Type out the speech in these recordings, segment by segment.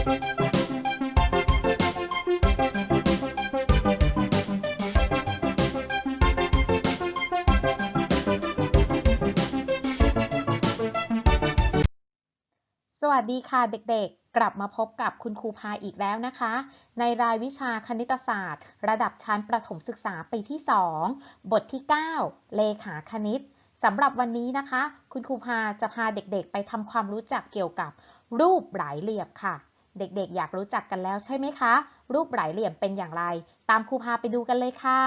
สวัสดีค่ะเด็กๆ กลับมาพบกับคุณครูพาอีกแล้วนะคะ ในรายวิชาคณิตศาสตร์ ระดับชั้นประถมศึกษาปีที่ 2 บทที่ 9 เลขาคณิตสำหรับวันนี้นะคะ คุณครูพาจะพาเด็กๆ ไปทำความรู้จักเกี่ยวกับรูปหลายเหลี่ยมค่ะ เด็กๆ อยากรู้จักกันแล้วใช่ไหมคะ รูปหลายเหลี่ยมเป็นอย่างไร ตามครูพาไปดูกันเลยค่ะ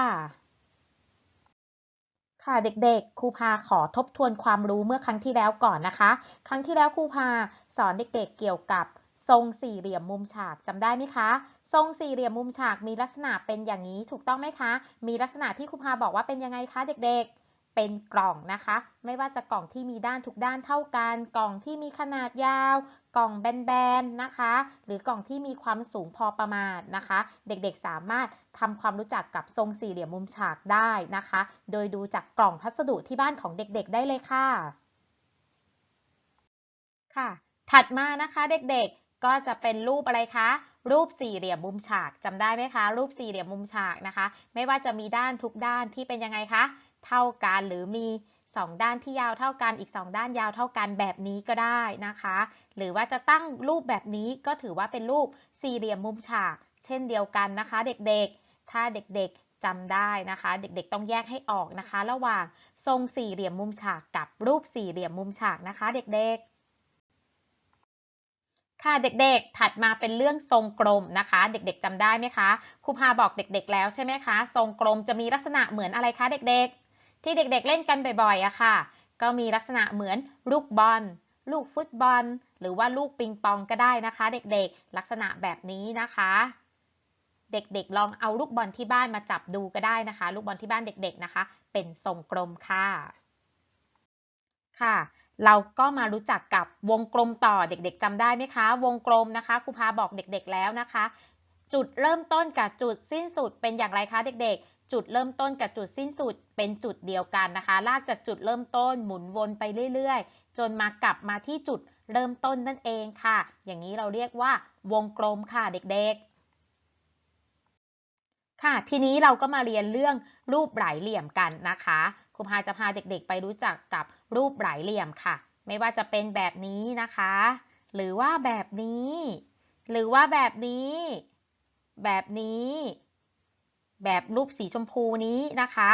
ค่ะเด็กๆ ครูพาขอทบทวนความรู้เมื่อครั้งที่แล้วก่อนนะคะ ครั้งที่แล้วครูพาสอนเด็กๆ เกี่ยวกับทรงสี่เหลี่ยมมุมฉากจำได้ไหมคะ ทรงสี่เหลี่ยมมุมฉากมีลักษณะเป็นอย่างนี้ถูกต้องไหมคะ มีลักษณะที่ครูพาบอกว่าเป็นยังไงคะเด็กๆ เป็นกล่องนะคะ ไม่ว่าจะกล่องที่มีด้านทุกด้านเท่ากัน กล่องที่มีขนาดยาว กล่องแบนๆนะคะ หรือกล่องที่มีความสูงพอประมาณนะคะ เด็กๆสามารถทำความรู้จักกับทรงสี่เหลี่ยมมุมฉากได้นะคะ โดยดูจากกล่องพัสดุที่บ้านของเด็กๆได้เลยค่ะ ค่ะ ถัดมานะคะเด็กๆก็จะเป็นรูปอะไรคะ รูปสี่เหลี่ยมมุมฉากจำได้ไหมคะ รูปสี่เหลี่ยมมุมฉากนะคะ ไม่ว่าจะมีด้านทุกด้านที่เป็นยังไงคะ เท่ากัน หรือมีสองด้านที่ยาวเท่ากันอีกสองด้านยาวเท่ากันแบบนี้ก็ได้นะคะ หรือว่าจะตั้งรูปแบบนี้ก็ถือว่าเป็นรูปสี่เหลี่ยมมุมฉาก เช่นเดียวกันนะคะ เด็กๆ ถ้าเด็กๆจำได้นะคะ เด็กๆต้องแยกให้ออกนะคะ ระหว่างทรงสี่เหลี่ยมมุมฉากกับรูปสี่เหลี่ยมมุมฉากนะคะ เด็กๆ ค่ะเด็กๆ ถัดมาเป็นเรื่องทรงกลมนะคะ เด็กๆจำได้ไหมคะครูพาบอกเด็กๆ แล้วใช่ไหมคะ ทรงกลมจะมีลักษณะเหมือนอะไรคะเด็กๆ ที่เด็กๆเล่นกันบ่อยๆอะค่ะ ก็มีลักษณะเหมือนลูกบอล ลูกฟุตบอล หรือว่าลูกปิงปองก็ได้นะคะ เด็กๆ ลักษณะแบบนี้นะคะ เด็กๆ ลองเอาลูกบอลที่บ้านมาจับดูก็ได้นะคะ ลูกบอลที่บ้านเด็กๆนะคะ เป็นทรงกลมค่ะค่ะ เราก็มารู้จักกับวงกลมต่อเด็กๆจำได้ไหมคะ วงกลมนะคะครูพาบอกเด็กๆแล้วนะคะ จุดเริ่มต้นกับจุดสิ้นสุดเป็นอย่างไรคะเด็กๆ จุดเริ่มต้นกับจุดสิ้นสุดเป็นจุดเดียวกันนะคะ ลากจากจุดเริ่มต้นหมุนวนไปเรื่อยๆ จนมากลับมาที่จุดเริ่มต้นนั่นเองค่ะ อย่างนี้เราเรียกว่าวงกลมค่ะเด็กๆ ค่ะ ทีนี้เราก็มาเรียนเรื่องรูปหลายเหลี่ยมกันนะคะ ครูพาจะพาเด็กๆ ไปรู้จักกับรูปหลายเหลี่ยมค่ะ ไม่ว่าจะเป็นแบบนี้นะคะ หรือว่าแบบนี้ หรือว่าแบบนี้ แบบนี้ แบบรูปสีชมพูนี้นะคะ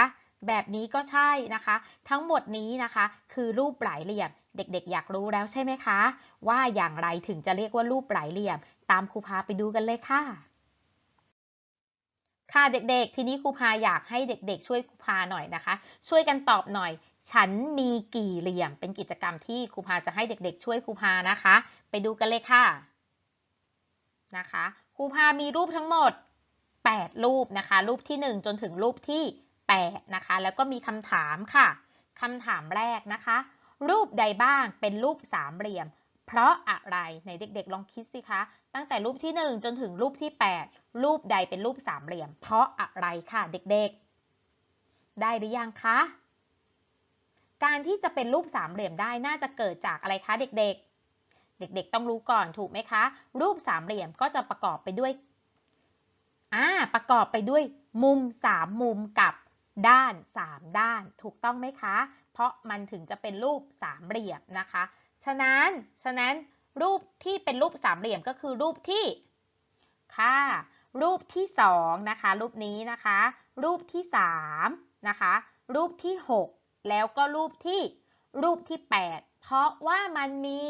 แบบนี้ก็ใช่นะคะ ทั้งหมดนี้นะคะ คือรูปหลายเหลี่ยม เด็กๆ อยากรู้แล้วใช่ไหมคะ ว่าอย่างไรถึงจะเรียกว่ารูปหลายเหลี่ยม ตามครูพาไปดูกันเลยค่ะค่ะเด็กๆ ทีนี้ครูพาอยากให้เด็กๆ ช่วยครูพาหน่อยนะคะ ช่วยกันตอบหน่อย ฉันมีกี่เหลี่ยม เป็นกิจกรรมที่ครูพาจะให้เด็กๆ ช่วยครูพานะคะ ไปดูกันเลยค่ะนะคะครูพามีรูปทั้งหมด 8 รูปนะคะ รูปที่ 1 จนถึงรูปที่ 8 นะคะ แล้วก็มีคำถามค่ะคำถามแรกนะคะ รูปใดบ้างเป็นรูปสามเหลี่ยม เพราะอะไรไหนเด็กๆลองคิดสิคะ ตั้งแต่รูปที่ 1 จนถึงรูปที่ 8 รูปใดเป็นรูปสามเหลี่ยม เพราะอะไรค่ะเด็กๆ ได้หรือยังคะการที่จะเป็นรูปสามเหลี่ยมได้น่าจะเกิดจากอะไรคะเด็กๆ เด็กๆ ต้องรู้ก่อนถูกไหมคะ รูปสามเหลี่ยมก็จะประกอบไปด้วย อ่าประกอบไปด้วยมุม 3 มุมกับด้าน 3 ด้าน ถูกต้องไหมคะ เพราะมันถึงจะเป็นรูปสามเหลี่ยมนะคะ ฉะนั้น ฉะนั้นรูปที่เป็นรูปสามเหลี่ยมก็คือรูปที่ ค่ะ รูปที่2นะคะ รูปนี้นะคะ รูปที่3นะคะ รูปที่ 6 แล้วก็รูปที่ รูปที่ 8 เพราะว่ามันมี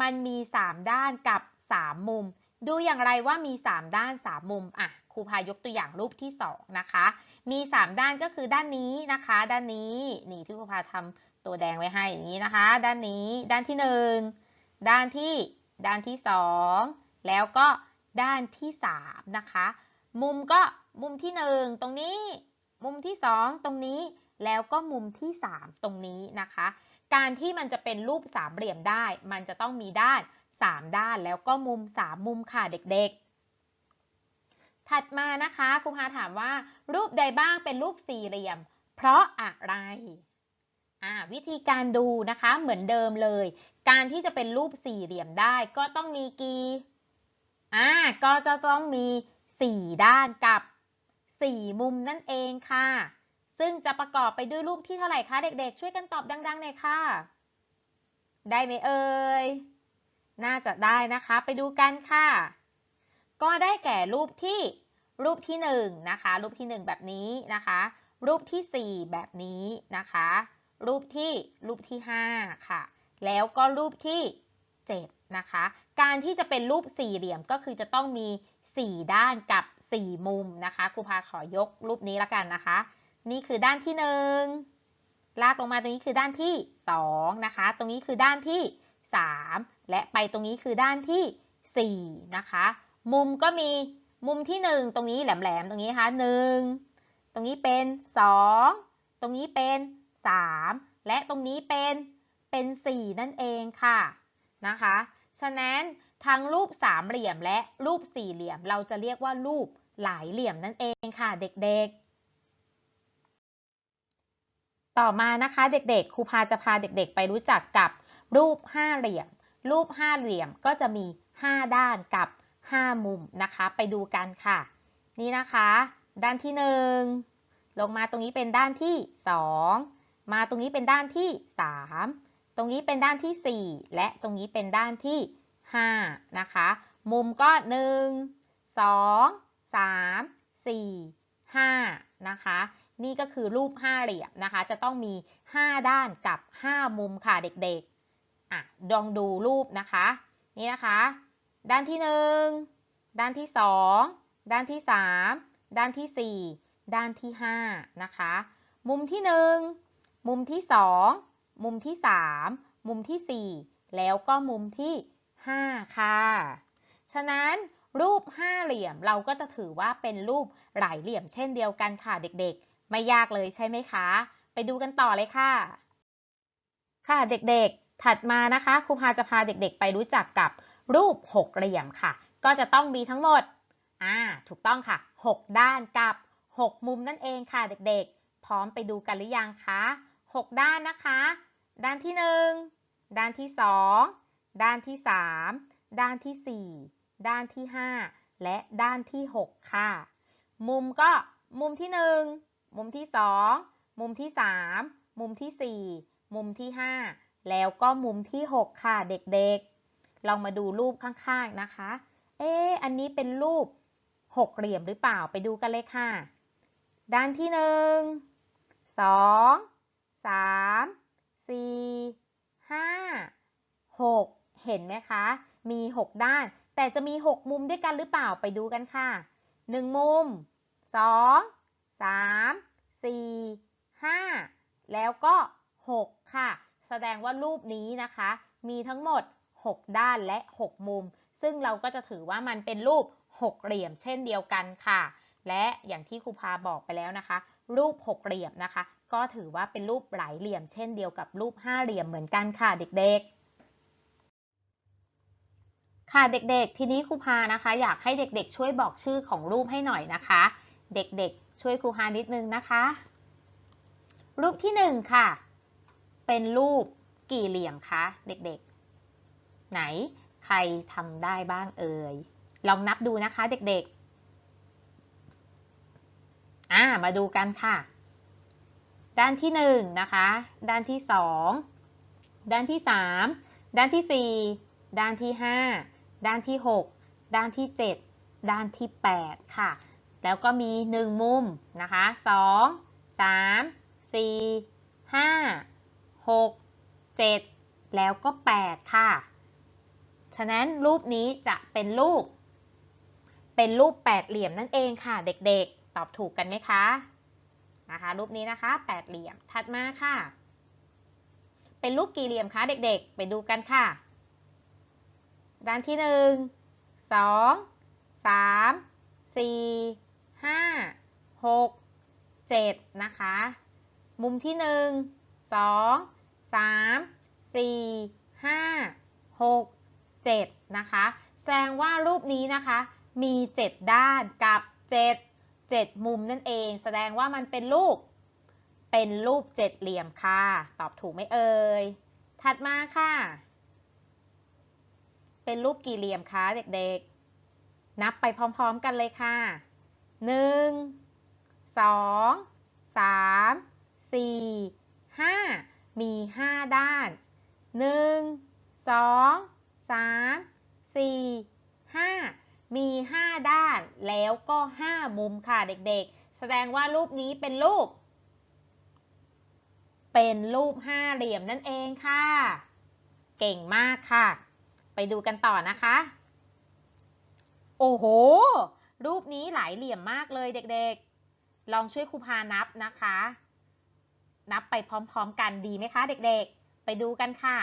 มันมี 3 ด้านกับ 3 มุม ดูอย่างไรว่ามี 3 ด้าน 3 มุม อะ รูพายกตัวอย่างรูปที่2นะคะ มี 3 ด้านก็คือด้านนี้นะคะ ด้านนี้ นี่ที่ครูพาทำตัวแดงไว้ให้อย่างนี้นะคะ ด้านนี้ ด้านที่ 1 ด้านที่ ด้านที่ 2 แล้วก็ด้านที่ 3 นะคะ มุมก็มุมที่ 1 ตรงนี้ มุมที่ 2 ตรงนี้ แล้วก็มุมที่ 3 ตรงนี้นะคะ การที่มันจะเป็นรูปสามเหลี่ยมได้ มันจะต้องมีด้าน 3 ด้าน แล้วก็มุม 3 มุมค่ะเด็กๆ ถัดมานะคะครูพาถามว่า รูปใดบ้างเป็นรูปสี่เหลี่ยม เพราะอะไรวิธีการดูนะคะเหมือนเดิมเลย การที่จะเป็นรูปสี่เหลี่ยมได้ ก็ต้องมีกี่อ่าก็จะต้องมี4ด้านกับ4มุมนั่นเองค่ะ ซึ่งจะประกอบไปด้วยรูปที่เท่าไหร่คะเด็กๆ ช่วยกันตอบดังๆหน่อยค่ะ ได้ไหมเอ่ยน่าจะได้นะคะ ไปดูกันค่ะ ก็ได้แก่รูปที่รูปที่1นะคะ รูปที่ 1 แบบนี้นะคะ รูปที่ 4 แบบนี้นะคะ รูปที่รูปที่ 5 ค่ะ แล้วก็รูปที่ 7 นะคะ การที่จะเป็นรูปสี่เหลี่ยมก็คือจะต้องมี 4 ด้านกับ 4 มุมนะคะครูพาขอยกรูปนี้ละกันนะคะ นี่คือด้านที่ 1 ลากลงมาตรงนี้คือด้านที่ 2 นะคะ ตรงนี้คือด้านที่ 3 และไปตรงนี้คือด้านที่ 4 นะคะ มุมก็มีมุมที่ 1 ตรงนี้แหลมๆ ตรงนี้นะคะ1ตรงนี้เป็น 2 ตรงนี้เป็น 3 และตรงนี้เป็นเป็น 4 นั่นเองค่ะนะคะ ฉะนั้นทั้งรูปสามเหลี่ยมและรูปสี่เหลี่ยม เราจะเรียกว่ารูปหลายเหลี่ยมนั่นเองค่ะเด็กๆ ต่อมานะคะเด็กๆครูพาจะพาเด็กๆ ไปรู้จักกับรูปห้าเหลี่ยม รูปห้าเหลี่ยมก็จะมี 5 ด้านกับ 5 มุมนะคะ ไปดูกันค่ะ นี่นะคะ ด้านที่ 1 ลงมาตรงนี้เป็นด้านที่ 2 มาตรงนี้เป็นด้านที่ 3 ตรงนี้เป็นด้านที่ 4 และตรงนี้เป็นด้านที่ 5 นะคะ มุมก็ 1 2 3 4 5 นะคะ นี่ก็คือรูปห้าเหลี่ยมนะคะ จะต้องมี 5 ด้านกับ 5 มุมค่ะเด็กๆอะลองดูรูปนะคะ นี่นะคะ ด้านที่ 1 ด้านที่ 2 ด้านที่ 3 ด้านที่ 4 ด้านที่ 5 นะคะ มุมที่ 1 มุมที่ 2 มุมที่ 3 มุมที่ 4 แล้วก็มุมที่ 5 ค่ะ ฉะนั้นรูปห้าเหลี่ยมเราก็จะถือว่าเป็นรูปหลายเหลี่ยมเช่นเดียวกันค่ะเด็กๆ ไม่ยากเลยใช่ไหมคะ ไปดูกันต่อเลยค่ะ ค่ะเด็กๆ ถัดมานะคะครูพาจะพาเด็กๆ ไปรู้จักกับ รูปหกเหลี่ยมค่ะ ก็จะต้องมีทั้งหมดอ่าถูกต้องค่ะ 6 ด้านกับ 6 มุมนั่นเองค่ะเด็กๆ พร้อมไปดูกันหรือยังคะ6 ด้านนะคะ ด้านที่ 1 ด้านที่ 2 ด้านที่ 3 ด้านที่ 4 ด้านที่ 5 และด้านที่ 6 ค่ะ มุมก็มุมที่ 1 มุมที่ 2 มุมที่ 3 มุมที่ 4 มุมที่ 5 แล้วก็มุมที่ 6 ค่ะเด็กๆ ลองมาดูรูปข้างๆนะคะ เอ๊อันนี้เป็นรูปหกเหลี่ยมหรือเปล่าไปดูกันเลยค่ะ ด้านที่หนึ่งสองสามสี่ห้าหกเห็นไหมคะ มีหกด้าน แต่จะมีหกมุมด้วยกันหรือเปล่าไปดูกันค่ะหนึ่งมุมสองสามสี่ห้าแล้วก็หกค่ะ แสดงว่ารูปนี้นะคะ มีทั้งหมด 6 ด้านและ 6 มุม ซึ่งเราก็จะถือว่ามันเป็นรูปหกเหลี่ยมเช่นเดียวกันค่ะ และอย่างที่ครูพาบอกไปแล้วนะคะ รูปหกเหลี่ยมนะคะ ก็ถือว่าเป็นรูปหลายเหลี่ยมเช่นเดียวกับรูปห้าเหลี่ยมเหมือนกันค่ะเด็กๆ ค่ะเด็กๆ ทีนี้ครูพานะคะ อยากให้เด็กๆ ช่วยบอกชื่อของรูปให้หน่อยนะคะ เด็กๆ ช่วยครูพานิดนึงนะคะ รูปที่หนึ่งค่ะ เป็นรูปกี่เหลี่ยมคะเด็กๆ ไหนใครทำได้บ้างเอ่ย ลองนับดูนะคะเด็กๆ อ่า มาดูกันค่ะ ด้านที่หนึ่งนะคะ ด้านที่สองด้านที่สามด้านที่สี่ด้านที่ห้าด้านที่หกด้านที่เจ็ดด้านที่แปดค่ะ แล้วก็มีหนึ่งมุมนะคะสองสามสี่ห้าหกเจ็ดแล้วก็แปดค่ะ ฉะนั้นรูปนี้จะเป็นรูป เป็นรูปแปดเหลี่ยมนั่นเองค่ะ เด็กๆ ตอบถูกกันไหมคะ นะคะ รูปนี้นะคะแปดเหลี่ยม ถัดมาค่ะ เป็นรูปกี่เหลี่ยมคะเด็กๆ ไปดูกันค่ะ ด้านที่หนึ่งสองสามสี่ห้าหกเจ็ดนะคะ มุมที่หนึ่งสองสามสี่ห้าหก เจ็ดนะคะ แสดงว่ารูปนี้นะคะ มีเจ็ดด้านกับเจ็ดเจ็ดมุมนั่นเอง แสดงว่ามันเป็นรูป เป็นรูปเจ็ดเหลี่ยมค่ะ ตอบถูกไหมเอ่ย ถัดมาค่ะ เป็นรูปกี่เหลี่ยมคะเด็กๆ นับไปพร้อมๆกันเลยค่ะหนึ่งสองสามสี่ห้ามีห้าด้านหนึ่ งสองสามสี่ห้ามีห้าด้านแล้วก็ห้ามุมค่ะเด็กๆ แสดงว่ารูปนี้เป็นรูป เป็นรูปห้าเหลี่ยมนั่นเองค่ะ เก่งมากค่ะ ไปดูกันต่อนะคะ โอ้โห รูปนี้หลายเหลี่ยมมากเลยเด็กๆ ลองช่วยครูพานับนะคะ นับไปพร้อมๆกันดีไหมคะเด็กๆ ไปดูกันค่ะ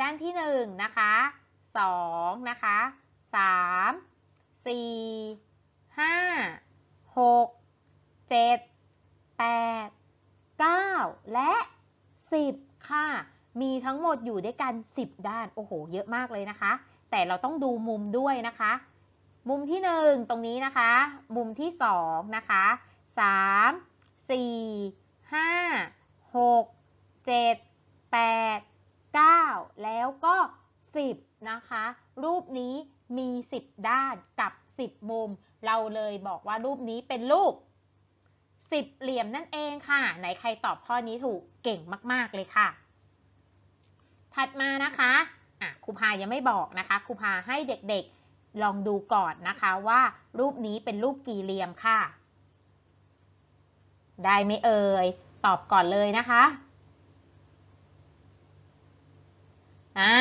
ด้านที่หนึ่งนะคะ สองนะคะสามสี่ห้าหกเจ็ดแปดเก้าและสิบค่ะ มีทั้งหมดอยู่ด้วยกัน 10 ด้าน โอ้โห เยอะมากเลยนะคะ แต่เราต้องดูมุมด้วยนะคะ มุมที่ 1 ตรงนี้นะคะ มุมที่ 2 นะคะ 3 4 5 6 7 8 9 แล้วก็ 10 นะคะ รูปนี้มี 10 ด้านกับ 10 มุม เราเลยบอกว่ารูปนี้เป็นรูป 10 เหลี่ยมนั่นเองค่ะ ไหนใครตอบข้อนี้ถูกเก่งมากๆเลยค่ะ ถัดมานะคะอะครูพายังไม่บอกนะคะครูพาให้เด็กๆลองดูก่อนนะคะว่า รูปนี้เป็นรูปกี่เหลี่ยมค่ะ ได้ไหมเอ่ยตอบก่อนเลยนะคะอ่า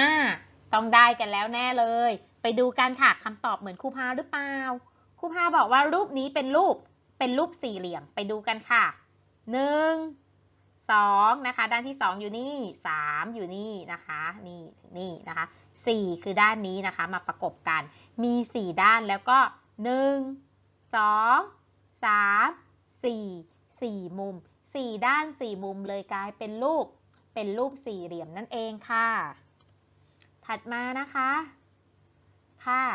ต้องได้กันแล้วแน่เลย ไปดูกันค่ะคำตอบเหมือนครูพาหรือเปล่าครูพาบอกว่ารูปนี้เป็นรูปเป็นรูปสี่เหลี่ยมไปดูกันค่ะหนึ่งสองนะคะด้านที่สองอยู่นี่สามอยู่นี่นะคะนี่นี่นะคะสี่คือด้านนี้นะคะมาประกบกัน มีสี่ด้านแล้วก็หนึ่งสองสามสี่สี่มุมสี่ด้านสี่มุมเลยกลายเป็นรูปเป็นรูปสี่เหลี่ยมนั่นเองค่ะ ถัดมานะคะ ค่ะ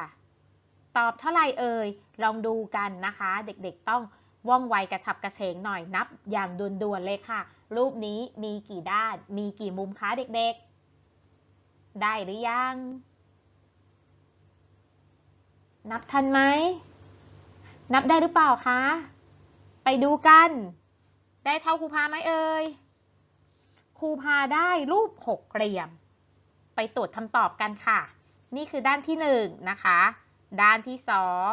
ตอบเท่าไหร่เอ่ย ลองดูกันนะคะ เด็กๆต้องว่องไวกระฉับกระเฉงหน่อยนับ อย่างด่วนๆเลยค่ะ รูปนี้มีกี่ด้าน มีกี่มุมคะเด็กๆ ได้หรือยัง นับทันไหม นับได้หรือเปล่าคะ ไปดูกัน ได้เท่าครูพาไหมเอ่ยครูพาได้รูปหกเหลี่ยม ไปตรวจคำตอบกันค่ะ นี่คือด้านที่หนึ่งนะคะ ด้านที่สอง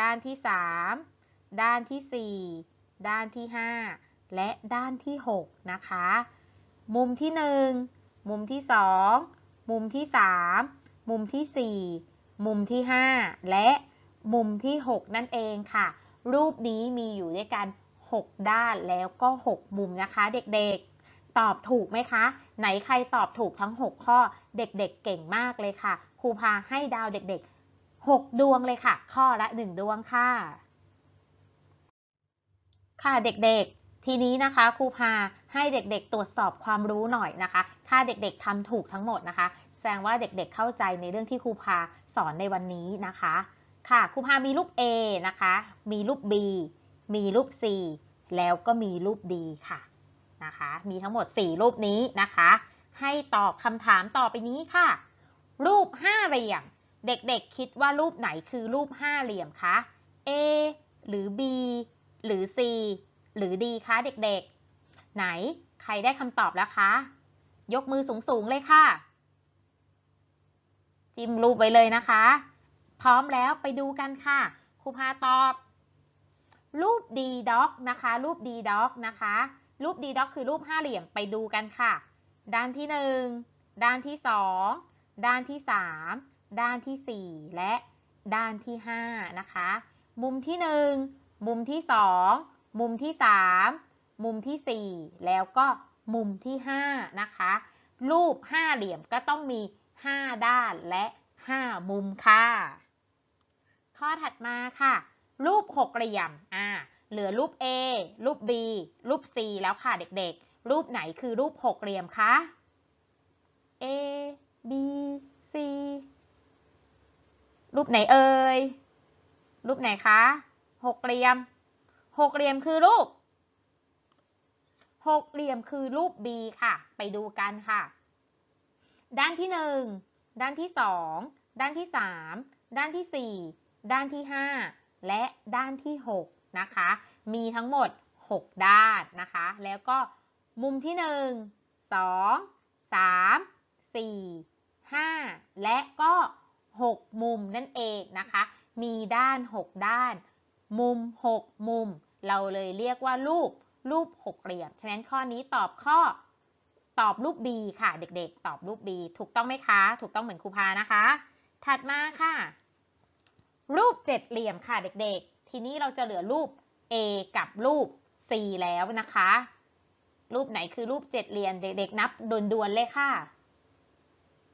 ด้านที่สามด้านที่สี่ด้านที่ห้าและด้านที่หกนะคะ มุมที่หนึ่งมุมที่สองมุมที่สามมุมที่สี่มุมที่ห้าและมุมที่หกนั่นเองค่ะ รูปนี้มีอยู่ด้วยกันหกด้านแล้วก็หกมุมนะคะเด็กๆ ตอบถูกไหมคะ ไหนใครตอบถูกทั้ง 6 ข้อ เด็กๆเก่งมากเลยค่ะ ครูพาให้ดาวเด็กๆ 6 ดวงเลยค่ะ ข้อละ 1 ดวงค่ะ ค่ะเด็กๆ ทีนี้นะคะครูพาให้เด็กๆ ตรวจสอบความรู้หน่อยนะคะ ถ้าเด็กๆทำถูกทั้งหมดนะคะ แสดงว่าเด็กๆเข้าใจในเรื่องที่ครูพาสอนในวันนี้นะคะ ค่ะครูพามีรูป A นะคะ มีรูป B มีรูป C แล้วก็มีรูป D ค่ะ นะคะ มีทั้งหมด 4 รูปนี้นะคะ ให้ตอบคำถามต่อไปนี้ค่ะ รูปห้าเหลี่ยม เด็กๆคิดว่ารูปไหนคือรูปห้าเหลี่ยมคะ A หรือ B หรือ C หรือ D คะเด็กๆ ไหนใครได้คำตอบแล้วคะ ยกมือสูงๆเลยค่ะ จิ้มรูปไว้เลยนะคะ พร้อมแล้วไปดูกันค่ะครูพาตอบ รูป D dog นะคะ รูป D dog นะคะ รูป D dog คือรูปห้าเหลี่ยมไปดูกันค่ะ ด้านที่ 1 ด้านที่ 2 ด้านที่ 3 ด้านที่ 4 และด้านที่ 5 นะคะ มุมที่ 1 มุมที่ 2 มุมที่ 3 มุมที่ 4 แล้วก็มุมที่ 5 นะคะ รูปห้าเหลี่ยมก็ต้องมี 5 ด้านและ 5 มุมค่ะ ข้อถัดมาค่ะ รูปหกเหลี่ยมอ่า เหลือรูป A รูป B รูป C แล้วค่ะเด็กๆ รูปไหนคือรูปหกเหลี่ยมคะ A B C รูปไหนเอ่ย รูปไหนคะหกเหลี่ยม หกเหลี่ยมคือรูป หกเหลี่ยมคือรูป B ค่ะ ไปดูกันค่ะ ด้านที่หนึ่ง ด้านที่สอง ด้านที่สาม ด้านที่สี่ ด้านที่5และด้านที่6 นะคะ มีทั้งหมด 6 ด้านนะคะ แล้วก็มุมที่ 1 2 3 4 5 และก็ 6 มุมนั่นเองนะคะ มีด้าน 6 ด้าน มุม 6 มุม เราเลยเรียกว่ารูปรูปหกเหลี่ยม ฉะนั้นข้อนี้ตอบข้อตอบรูป B ค่ะ เด็กๆ ตอบรูป B ถูกต้องไหมคะ ถูกต้องเหมือนครูพานะคะ ถัดมาค่ะ รูปเจ็ดเหลี่ยมค่ะเด็กๆ ทีนี้เราจะเหลือรูป A กับรูป C แล้วนะคะ รูปไหนคือรูปเจ็ดเหลี่ยมเด็กๆนับด่วนๆเลยค่ะ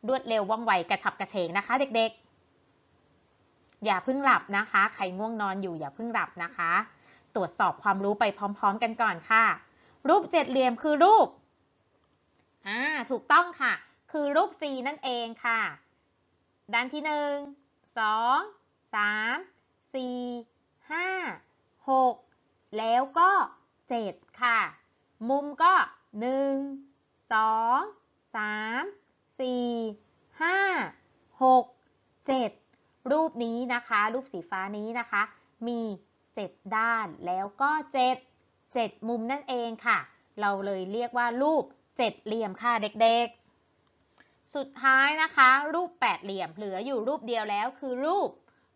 รวดเร็วว่องไวกระฉับกระเฉงนะคะ เด็กๆ อย่าเพิ่งหลับนะคะ ใครง่วงนอนอยู่อย่าเพิ่งหลับนะคะ ตรวจสอบความรู้ไปพร้อม ๆ กันก่อนค่ะ รูปเจ็ดเหลี่ยมคือรูปอ่าถูกต้องค่ะ คือรูป C นั่นเองค่ะ ด้านที่หนึ่งสองสามสี่ หกแล้วก็เจ็ดค่ะ มุมก็หนึ่งสองสามสี่ห้าหกเจ็ดรูปนี้นะคะ รูปสีฟ้านี้นะคะ มีเจ็ดด้านแล้วก็เจ็ดเจ็ดมุมนั่นเองค่ะ เราเลยเรียกว่ารูปเจ็ดเหลี่ยมค่ะเด็กๆ สุดท้ายนะคะ รูปแปดเหลี่ยมเหลืออยู่รูปเดียวแล้วคือรูป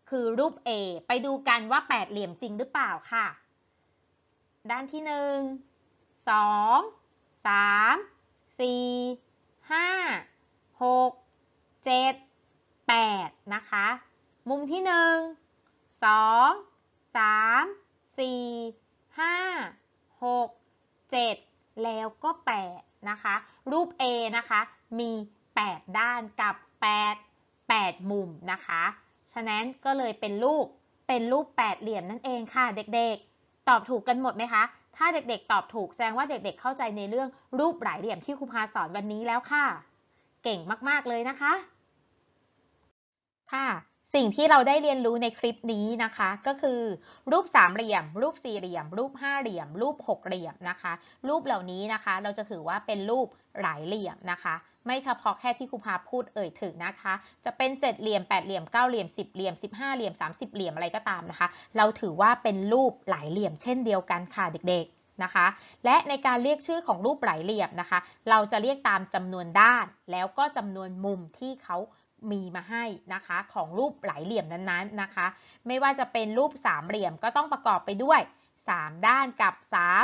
คือรูป A ไปดูกันว่าแปดเหลี่ยมจริงหรือเปล่าค่ะ ด้านที่หนึ่งสองสามสี่ห้าหกเจ็ดแปดนะคะ มุมที่หนึ่งสองสามสี่ห้าหกเจ็ดแล้วก็8นะคะ รูป A นะคะ มี 8 ด้านกับ 8 8 มุมนะคะ ฉะนั้นก็เลยเป็นรูปเป็นรูปแปดเหลี่ยมนั่นเองค่ะเด็กๆ ตอบถูกกันหมดไหมคะ ถ้าเด็กๆ ตอบถูกแสดงว่าเด็กๆ เข้าใจในเรื่องรูปหลายเหลี่ยมที่ครูพาสอนวันนี้แล้วค่ะ เก่งมากๆเลยนะคะ ค่ะ สิ่งที่เราได้เรียนรู้ในคลิปนี้นะคะ ก็คือ รูปสามเหลี่ยม รูปสี่เหลี่ยม รูปห้าเหลี่ยม รูปหกเหลี่ยมนะคะ รูปเหล่านี้นะคะ เราจะถือว่าเป็นรูปหลายเหลี่ยมนะคะ ไม่เฉพาะแค่ที่ครูพาพูดเอ่ยถึงนะคะ จะเป็นเจ็ดเหลี่ยมแปดเหลี่ยมเก้าเหลี่ยมสิบเหลี่ยมสิบห้าเหลี่ยมสามสิบเหลี่ยมอะไรก็ตามนะคะ เราถือว่าเป็นรูปหลายเหลี่ยมเช่นเดียวกันค่ะเด็กๆนะคะ และในการเรียกชื่อของรูปหลายเหลี่ยมนะคะ เราจะเรียกตามจำนวนด้าน แล้วก็จำนวนมุมที่เขา มีมาให้นะคะ ของรูปหลายเหลี่ยมนั้นๆนะคะ ไม่ว่าจะเป็นรูปสามเหลี่ยมก็ต้องประกอบไปด้วย 3 ด้านกับ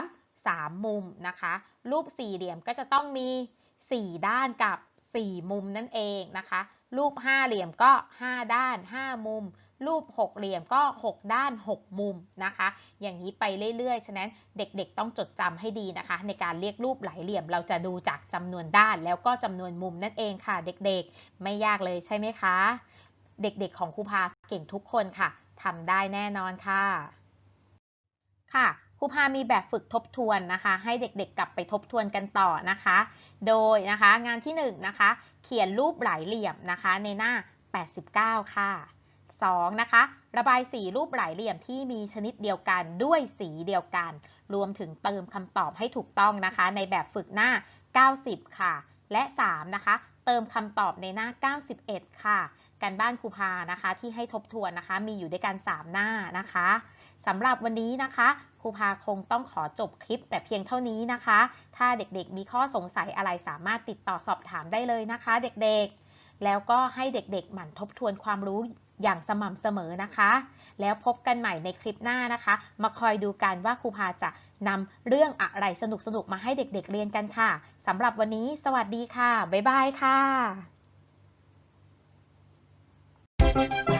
3 3 มุมนะคะ รูปสี่เหลี่ยมก็จะต้องมี 4 ด้านกับ 4 มุมนั่นเองนะคะ รูปห้าเหลี่ยมก็ 5 ด้าน 5 มุม รูปหกเหลี่ยมก็ 6 ด้าน 6 มุมนะคะ อย่างนี้ไปเรื่อยๆ ฉะนั้นเด็กๆต้องจดจำให้ดีนะคะ ในการเรียกรูปหลายเหลี่ยมเราจะดูจากจำนวนด้านแล้วก็จำนวนมุมนั่นเองค่ะ เด็กๆ ไม่ยากเลยใช่ไหมคะ เด็กๆของครูพาเก่งทุกคนค่ะทำได้แน่นอนค่ะ ค่ะครูพามีแบบฝึกทบทวนนะคะ ให้เด็กๆ กลับไปทบทวนกันต่อนะคะ โดยนะคะงานที่1นนะคะ เขียนรูปหลายเหลี่ยมนะคะในหน้า 89 ค่ะ 2. นะคะ ระบายสีรูปหลายเหลี่ยมที่มีชนิดเดียวกันด้วยสีเดียวกัน รวมถึงเติมคำตอบให้ถูกต้องนะคะ ในแบบฝึกหน้า 90 ค่ะ และ 3. นะคะ เติมคำตอบในหน้า 91 ค่ะ การบ้านครูพานะคะที่ให้ทบทวนนะคะ มีอยู่ด้วยกัน 3 หน้านะคะสำหรับวันนี้นะคะครูพาคงต้องขอจบคลิปแต่เพียงเท่านี้นะคะ ถ้าเด็กๆมีข้อสงสัยอะไรสามารถติดต่อสอบถามได้เลยนะคะ เด็กๆ แล้วก็ให้เด็กๆ หมั่นทบทวนความรู้อย่างสม่ำเสมอนะคะ แล้วพบกันใหม่ในคลิปหน้านะคะ มาคอยดูกันว่าครูพาจะนำเรื่องอะไรสนุกๆ มาให้เด็กๆ เรียนกันค่ะสำหรับวันนี้ สวัสดีค่ะ บ๊ายบายค่ะ